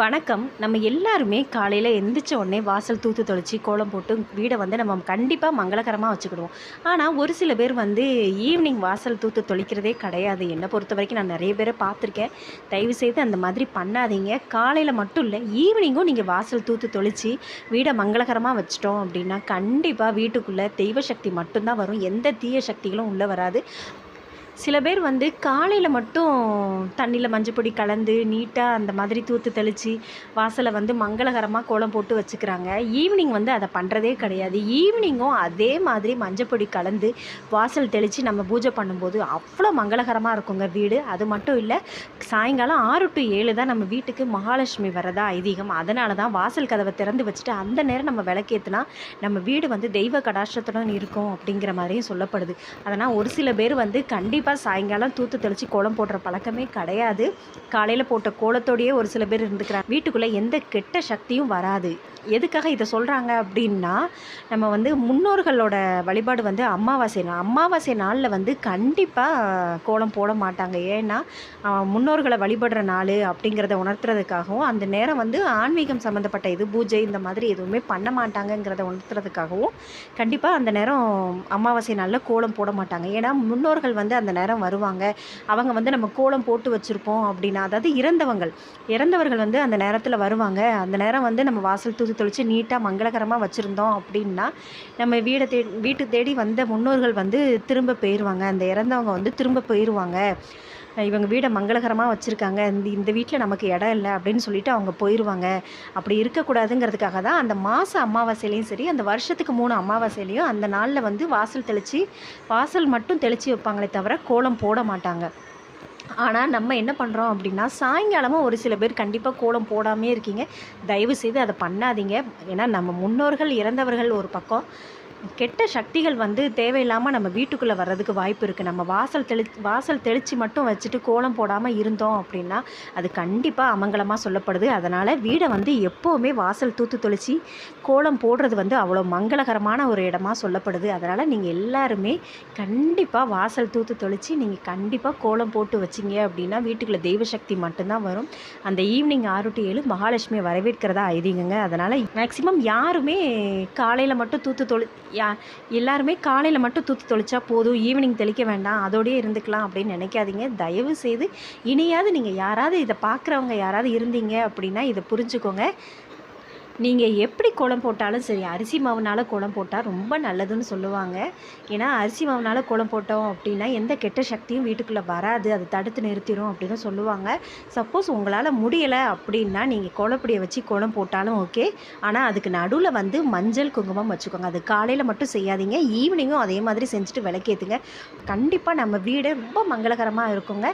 வணக்கம். நம்ம எல்லாருமே காலையில் எந்திரிச்ச உடனே வாசல் தூத்து தொளிச்சு கோலம் போட்டு வீடை வந்து நம்ம கண்டிப்பாக மங்களகரமாக வச்சுக்கிடுவோம். ஆனால் ஒரு சில பேர் வந்து ஈவினிங் வாசல் தூத்து தொளிக்கிறதே கிடையாது. என்னை பொறுத்த வரைக்கும் நான் நிறைய பேரை பார்த்துருக்கேன். தயவு செய்து அந்த மாதிரி பண்ணாதீங்க. காலையில் மட்டும் இல்லை ஈவினிங்கும் நீங்கள் வாசல் தூத்து தொளிச்சு வீடை மங்களகரமாக வச்சிட்டோம் அப்படின்னா கண்டிப்பாக வீட்டுக்குள்ளே தெய்வ சக்தி மட்டும்தான் வரும். எந்த தீய சக்திகளும் உள்ளே வராது. சில பேர் வந்து காலையில் மட்டும் தண்ணியில் மஞ்சப்பொடி கலந்து நீட்டாக அந்த மாதிரி தூத்து தெளித்து வாசலை வந்து மங்களகரமாக கோலம் போட்டு வச்சுக்கிறாங்க. ஈவினிங் வந்து அதை பண்ணுறதே கிடையாது. ஈவினிங்கும் அதே மாதிரி மஞ்சப்பொடி கலந்து வாசல் தெளித்து நம்ம பூஜை பண்ணும்போது அவ்வளோ மங்களகரமாக இருக்குங்க வீடு. அது மட்டும் இல்லை சாயங்காலம் ஆறு டு ஏழு தான் நம்ம வீட்டுக்கு மகாலட்சுமி வரதா ஐதீகம். அதனால தான் வாசல் கதவை திறந்து வச்சுட்டு அந்த நேரம் நம்ம விளக்கேற்றினா நம்ம வீடு வந்து தெய்வ கடாஷ்டத்துடன் இருக்கும் அப்படிங்கிற மாதிரியும் சொல்லப்படுது. அதனால் ஒரு சில பேர் வந்து கண்டிப்பாக கண்டிப்பாக சாயங்காலம் தூத்து தெளித்து கோலம் போடுற பழக்கமே கிடையாது. காலையில் போட்ட கோலத்தோடையே ஒரு சில பேர் இருந்துக்கிறாங்க. வீட்டுக்குள்ளே எந்த கெட்ட சக்தியும் வராது. எதுக்காக இதை சொல்கிறாங்க அப்படின்னா நம்ம வந்து முன்னோர்களோட வழிபாடு வந்து அமாவாசை நாள் அமாவாசை நாளில் வந்து கண்டிப்பாக கோலம் போட மாட்டாங்க. ஏன்னா முன்னோர்களை வழிபடுற நாள் அப்படிங்கிறத உணர்த்துறதுக்காகவும் அந்த நேரம் வந்து ஆன்மீகம் சம்மந்தப்பட்ட இது பூஜை இந்த மாதிரி எதுவுமே பண்ண மாட்டாங்கங்கிறத உணர்த்துறதுக்காகவும் கண்டிப்பாக அந்த நேரம் அமாவாசை நாளில் கோலம் போட மாட்டாங்க. ஏன்னா முன்னோர்கள் வந்து அந்த நேரம் வருவாங்க. அவங்க வந்து நம்ம கோலம் போட்டு வச்சுருப்போம் அப்படின்னா அதாவது இறந்தவங்கள் இறந்தவர்கள் வந்து அந்த நேரத்தில் வருவாங்க. அந்த நேரம் வந்து நம்ம வாசல் தூசி தொளித்து நீட்டாக மங்களகரமாக வச்சுருந்தோம் அப்படின்னா நம்ம வீடை தே வீட்டு தேடி வந்த முன்னோர்கள் வந்து திரும்ப போயிடுவாங்க அந்த இறந்தவங்க வந்து திரும்ப போயிடுவாங்க இவங்க வீடை மங்களகரமாக வச்சுருக்காங்க. இந்த இந்த வீட்டில் நமக்கு இடம் இல்லை அப்படின்னு சொல்லிட்டு அவங்க போயிடுவாங்க அப்படி இருக்கக்கூடாதுங்கிறதுக்காக தான் அந்த மாத அமாவாசையிலையும் சரி அந்த வருஷத்துக்கு மூணு அமாவாசையிலையும் அந்த நாளில் வந்து வாசல் தெளித்து வாசல் மட்டும் தெளித்து வைப்பாங்களே தவிர கோலம் போட மாட்டாங்க. ஆனால் நம்ம என்ன பண்ணுறோம் அப்படின்னா சாயங்காலமும் ஒரு சில பேர் கண்டிப்பாக கோலம் போடாமே இருக்கீங்க. தயவு செய்து அதை பண்ணாதீங்க. ஏன்னா நம்ம முன்னோர்கள் இறந்தவர்கள் ஒரு பக்கம். கெட்ட சக்திகள் வந்து தேவையில்லாமல் நம்ம வீட்டுக்குள்ளே வர்றதுக்கு வாய்ப்பு இருக்குது நம்ம வாசல் தெளி வாசல் தெளித்து மட்டும் வச்சுட்டு கோலம் போடாமல் இருந்தோம் அப்படின்னா அது கண்டிப்பாக அமங்கலமாக சொல்லப்படுது. அதனால் வீடை வந்து எப்போவுமே வாசல் தூத்து தொளிச்சு கோலம் போடுறது வந்து அவ்வளோ மங்களகரமான ஒரு இடமா சொல்லப்படுது. அதனால் நீங்கள் எல்லாருமே கண்டிப்பாக வாசல் தூத்து தொளிச்சு நீங்கள் கண்டிப்பாக கோலம் போட்டு வச்சிங்க அப்படின்னா வீட்டுக்குள்ளே தெய்வ சக்தி மட்டும்தான் வரும். அந்த ஈவினிங் ஆறு டு ஏழு மகாலட்சுமியை வரவேற்கிறதா ஐதீங்கங்க அதனால் மேக்ஸிமம் யாருமே காலையில் மட்டும் தூத்து தொளி யா எல்லாருமே காலையில் மட்டும் தூத்து தொளிச்சா போதும் ஈவினிங் தெளிக்க வேண்டாம் அதோடயே இருந்துக்கலாம் அப்படின்னு நினைக்காதீங்க. தயவு செய்து இனியாவது நீங்கள் யாராவது இதை பார்க்குறவங்க யாராவது இருந்தீங்க அப்படின்னா இதை புரிஞ்சுக்கோங்க. நீங்கள் எப்படி குளம் போட்டாலும் சரி அரிசி மாவுனால் குளம் போட்டால் ரொம்ப நல்லதுன்னு சொல்லுவாங்க. ஏன்னா அரிசி மாவுனால் குளம் போட்டோம் அப்படின்னா எந்த கெட்ட சக்தியும் வீட்டுக்குள்ளே வராது. அது தடுத்து நிறுத்திடும் அப்படின்னு சொல்லுவாங்க. சப்போஸ் உங்களால் முடியலை அப்படின்னா நீங்கள் கோலப்பொடியை வச்சு குளம் போட்டாலும் ஓகே. ஆனால் அதுக்கு நடுவில் வந்து மஞ்சள் குங்குமம் வச்சுக்கோங்க. அது காலையில் மட்டும் செய்யாதீங்க. ஈவினிங்கும் அதே மாதிரி செஞ்சுட்டு விளக்கேற்றுங்க கண்டிப்பாக நம்ம வீடு ரொம்ப மங்களகரமாக இருக்குங்க.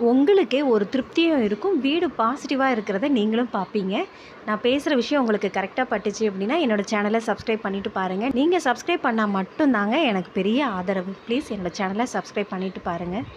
உங்களுக்கே ஒரு திருப்தியும் இருக்கும். வீடு பாசிட்டிவாக இருக்கிறத நீங்களும் பார்ப்பீங்க நான் பேசுகிற விஷயம் உங்களுக்கு கரெக்டாக பட்டுச்சு அப்படின்னா என்னோடய சேனலை சப்ஸ்கிரைப் பண்ணிவிட்டு பாருங்கள் நீங்கள் சப்ஸ்கிரைப் பண்ணால் மட்டும்தாங்க எனக்கு பெரிய ஆதரவு. ப்ளீஸ் என்னோடய சேனலை சப்ஸ்கிரைப் பண்ணிவிட்டு பாருங்கள்